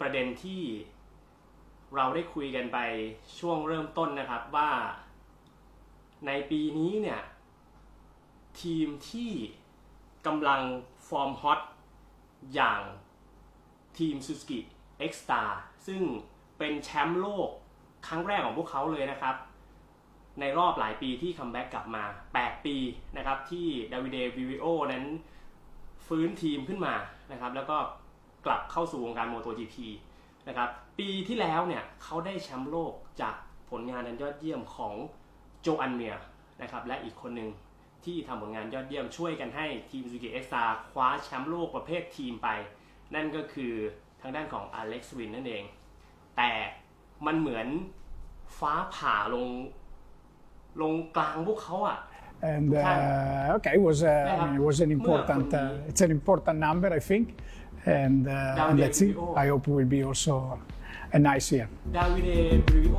ประเด็นที่เราได้คุยกันไปช่วงเริ่มต้นนะครับว่า ในปีนี้เนี่ย ทีมที่กำลังฟอร์มฮอตอย่างทีม Suzuki X-Star ซึ่งเป็นแชมป์โลกครั้งแรกของพวกเขาเลยนะครับ ในรอบหลายปีที่คัมแบ็กกลับมา 8 ปีนะครับ ที่ดาวิเดวิวิโอนั้นฟื้นทีมขึ้นมานะครับ แล้วก็ กลับเข้าสู่วงการ MotoGP นะครับปีที่แล้วเนี่ยเขาได้แชมป์โลกจากผลงานอันยอดเยี่ยมของโจอันเมียนะครับและอีกคนหนึ่งที่ทำผลงานยอดเยี่ยมช่วยกันให้ทีม Suzuki x r คว้าแชมป์โลกประเภททีมไป นั่นก็คือทางด้านของอเล็กซ์วินนั่นเอง แต่มันเหมือนฟ้าผ่าลงลงกลางพวกเขาอะ And uh, okay, it was uh, I mean, it was an important uh, it's an important number, I think, and uh, and let's see. I hope it will be also a nice year. ดาวิเดบริโอ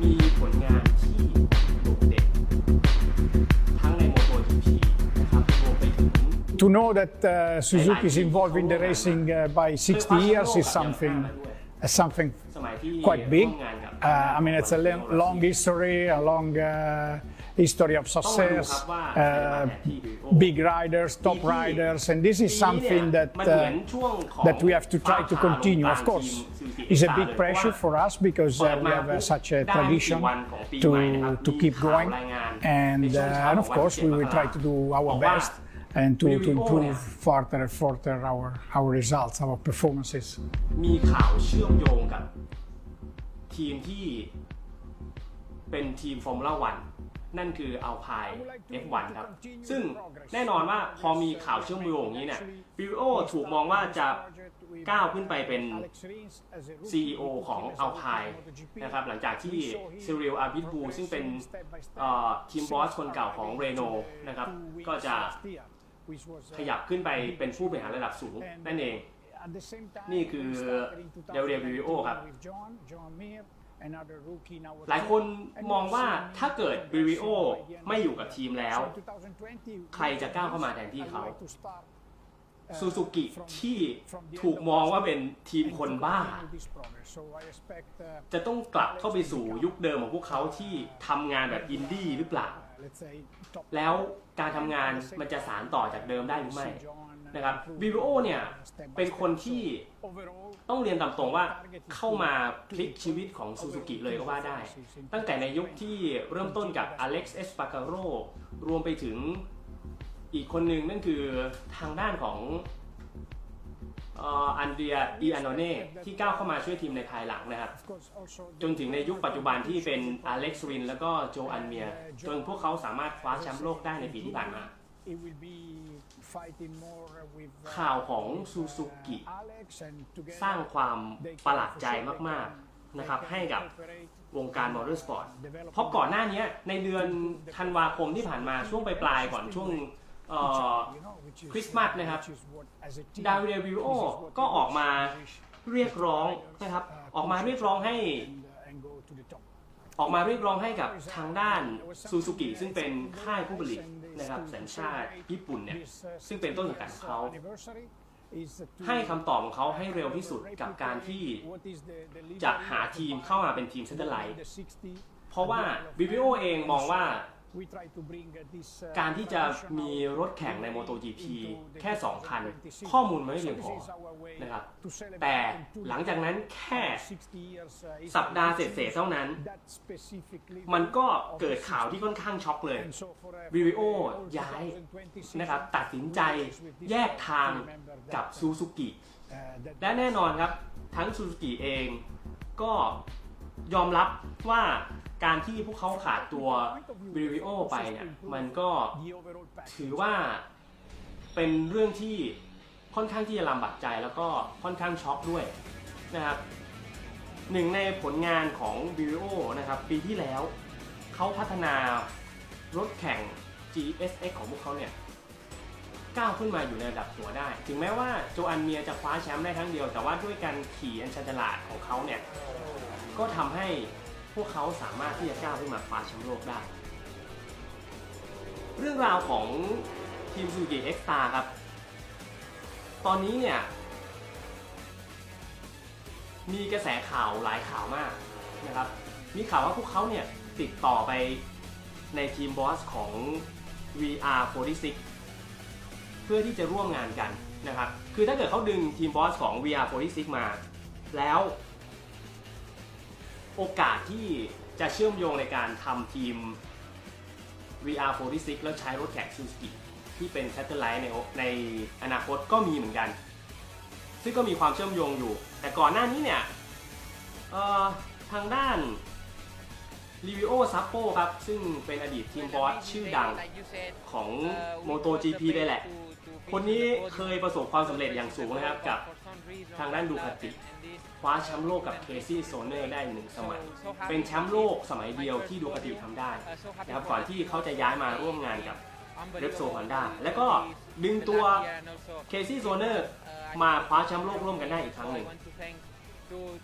มีผลงานที่โดดเด่นทั้งใน MotoGP นะครับรวมไปถึง To know that uh, Suzuki is involved in the racing uh, by 60 years is something uh, something สมัยที่ quite big. ร่วมงานกับ Uh, I mean, it's a long, long history, a long uh, history of success, uh, big riders, top riders, and this is something that uh, that we have to try to continue. Of course, it's a big pressure for us because uh, we have uh, such a tradition to to keep going, and uh, and of course we will try to do our best and to, to improve further and further our our results, our performances. มีข่าวเชื่อมโยงกับทีมที่เป็นทีมฟอร์มูล่าวัน นั่นคืออัลพาย F1 ครับ ซึ่งแน่นอนว่าพอมีข่าวเชื่อมโยงอย่างนี้เนี่ยบิวโอถูกมองว่าจะก้าวขึ้นไปเป็น CEO ของอัลพายนะครับ หลังจากที่ซิริลอาบิบูซึ่งเป็นเอ่อทีมบอสคนเก่าของเรโนนะครับ ก็จะขยับขึ้นไปเป็นผู้บริหารระดับสูงนั่นเอง นี่คือ Del Rio ครับ หลายคนมองว่าถ้าเกิดบิวิโอไม่อยู่กับทีมแล้ว ใครจะก้าวเข้ามาแทนที่เขาซูซูกิที่ถูกมองว่าเป็นทีมคนบ้า จะต้องกลับเข้าไปสู่ยุคเดิมของพวกเขาที่ทำงานแบบอินดี้หรือเปล่า แล้วการทำงานมันจะสารต่อจากเดิมได้หรือไม่ นะครับวิวโอเนี่ยเป็นคนที่ต้องเรียนตามตรงว่าเข้ามาพลิกชีวิตของซูซูกิเลยก็ว่าได้ ตั้งแต่ในยุคที่เริ่มต้นกับอเล็กซ์เอสปาการโรรวมไปถึงอีกคนหนึ่งนั่นคือทางด้านของเอ่ออันเดรียอีอานเน่ที่ก้าวเข้ามาช่วยทีมในภายหลังนะครับ จนถึงในยุคปัจจุบันที่เป็นอเล็กซ์รินแล้วก็โจอันเมียจนพวกเขาสามารถคว้าแชมป์โลกได้ในปีที่ผ่านมา ข่าวของซูซูกิสร้างความประหลาดใจมาก ๆ นะครับ ให้กับวงการมอเตอร์สปอร์ต เพราะก่อนหน้านี้ในเดือนธันวาคมที่ผ่านมาช่วงปลายๆก่อนช่วงเอ่อคริสต์มาสนะครับดาวิเดวิโอก็ออกมาเรียกร้องนะครับ ออกมาเรียกร้องให้ ออกมาเรียกร้องให้กับทางด้านซูซูกิซึ่งเป็นค่ายผู้ผลิตนะครับสัญชาติญี่ปุ่นเนี่ยซึ่งเป็นต้นสังกัดของเขาให้คำตอบของเขาให้เร็วที่สุดกับการที่จะหาทีมเข้ามาเป็นทีมเซนเตอร์ไลท์เพราะว่าบิบิโอเองมองว่า การที่จะมีรถแข่งใน MotoGP แค่ 2 คัน ข้อมูลมันไม่เพียงพอนะครับ แต่หลังจากนั้นแค่สัปดาห์เศษๆเท่านั้น มันก็เกิดข่าวที่ค่อนข้างช็อกเลยวิวิโอย้ายนะครับตัดสินใจแยกทางกับซูซูกิและแน่นอนครับ ทั้งซูซูกิเองก็ ยอมรับว่าการที่พวกเขาขาดตัวบริวิโอไปเนี่ยมันก็ถือว่าเป็นเรื่องที่ค่อนข้างที่จะลำบากใจแล้วก็ค่อนข้างช็อกด้วยนะครับหนึ่งในผลงานของบริวิโอนะครับปีที่แล้วเขาพัฒนารถแข่ง GSX ของพวกเขาเนี่ยก้าวขึ้นมาอยู่ในระดับหัวได้ ถึงแม้ว่าโจอันเมียจะคว้าแชมป์ได้ครั้งเดียว แต่ว่าด้วยการขี่อันชันฉลาดของเขาเนี่ย ก็ทำให้พวกเขาสามารถที่จะก้าวขึ้นมาคว้าแชมป์โลกได้ เรื่องราวของทีมซูซูกิเอ็กซ์ตาครับ ตอนนี้เนี่ยมีกระแสข่าวหลายข่าวมากนะครับ มีข่าวว่าพวกเขาเนี่ยติดต่อไปในทีมบอสของ VR46 เพื่อที่จะร่วมงานกันนะครับ คือถ้าเกิดเขาดึงทีมบอสของ VR46 มา แล้ว โอกาสที่จะเชื่อมโยงในการทำทีม VR46 แล้วใช้รถแข่งซูซูกิที่เป็นแซตเทอร์ไลท์ในในอนาคตก็มีเหมือนกัน ซึ่งก็มีความเชื่อมโยงอยู่ แต่ก่อนหน้านี้เนี่ยทางด้าน r e v i o s a p p o ครับ ซึ่งเป็นอดีตทีมบอสชื่อดังของ MotoGP ได้แหละ คนนี้เคยประสบความสำเร็จอย่างสูงนะครับกับทางด้านดูคาติคว้าแชมป์โลกกับเคซี่โซเนอร์ได้หนึ่งสมัย เป็นแชมป์โลกสมัยเดียวที่ดูคาติทำได้นะครับก่อนที่เขาจะย้ายมาร่วมงานกับเรปโซฮอนด้าแล้วก็ดึงตัวเคซี่โซเนอร์มาคว้าแชมป์โลกร่วมกันได้อีกครั้งหนึ่ง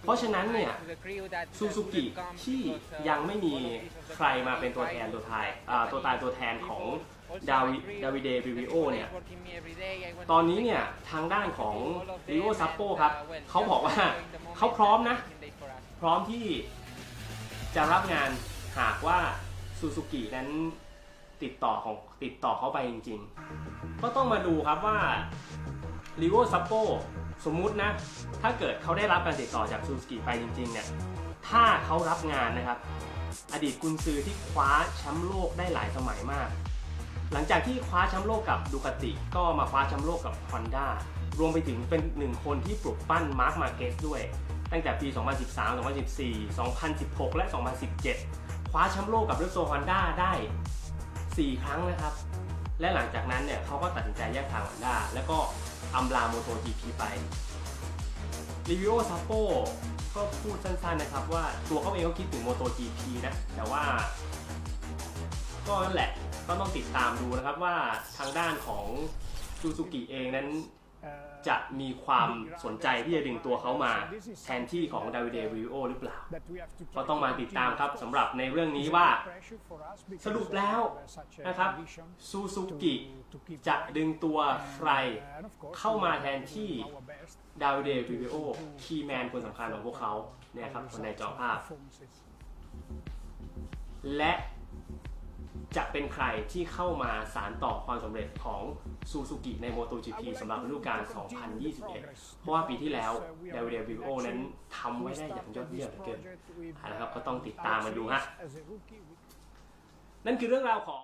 เพราะฉะนั้นเนี่ยซูซูกิที่ยังไม่มีใครมาเป็นตัวแทนตัววทายตัวตายตัวแทนของดาวิดาวิเดวิวิโอเนี่ย ตอนนี้เนี่ยทางด้านของริโอซัปโปครับเขาบอกว่าเขาพร้อมนะนะ พร้อมที่จะรับงานหากว่าซูซูกินั้นติดต่อของติดต่อเขาไปจริง ๆ ก็ต้องมาดูครับว่าริโอซัปโป สมมุตินะ ถ้าเกิดเขาได้รับการติดต่อจากซูซูกิไปจริงๆเนี่ย ถ้าเขารับงานนะครับ อดีตกุนซือที่คว้าแชมป์โลกได้หลายสมัยมาก หลังจากที่คว้าแชมป์โลกกับดูคาติ ก็มาคว้าแชมป์โลกกับ Honda รวมไปถึงเป็นหนึ่งคนที่ปลุกปั้นมาร์คมาเกสด้วย ตั้งแต่ปี 2013 2014 2016 และ 2017 คว้าแชมป์โลกกับเรโซฮอนด้าได้ 4 ครั้งนะครับ และหลังจากนั้นเนี่ยเขาก็ตัดสินใจแยกทางฮอนด้าแล้วก็ อำลาโมโต GP ไปรีวิโอซาโปก็พูดสั้นๆนะครับว่าตัวเขาเองก็คิดถึงโมโต GP นะ แต่ว่า ก็นั่นแหละก็ต้องติดตามดูนะครับว่าทางด้านของซูซูกิเองนั้น จะมีความสนใจที่จะดึงตัวเขามาแทนที่ของดาวิดเดวิโอหรือเปล่า ก็ต้องมาติดตามครับสำหรับในเรื่องนี้ว่า สรุปแล้วนะครับซูซูกิจะดึงตัวใครเข้ามาแทนที่ดาวิดเดวิโอคีย์แมนคนสำคัญของพวกเขาเนี่ยครับคนในจอภาพ และ จะเป็นใครที่เข้ามาสารต่อความสำเร็จของซูซูกิใน MotoGP สำหรับฤดูกาล 2021 เพราะว่าปีที่แล้วเดวิเดวิโอนั้นทำไว้ได้อย่างยอดเยี่ยมเหลือเกินนะครับก็ต้องติดตามมาดูฮะนั่นคือเรื่องราวของ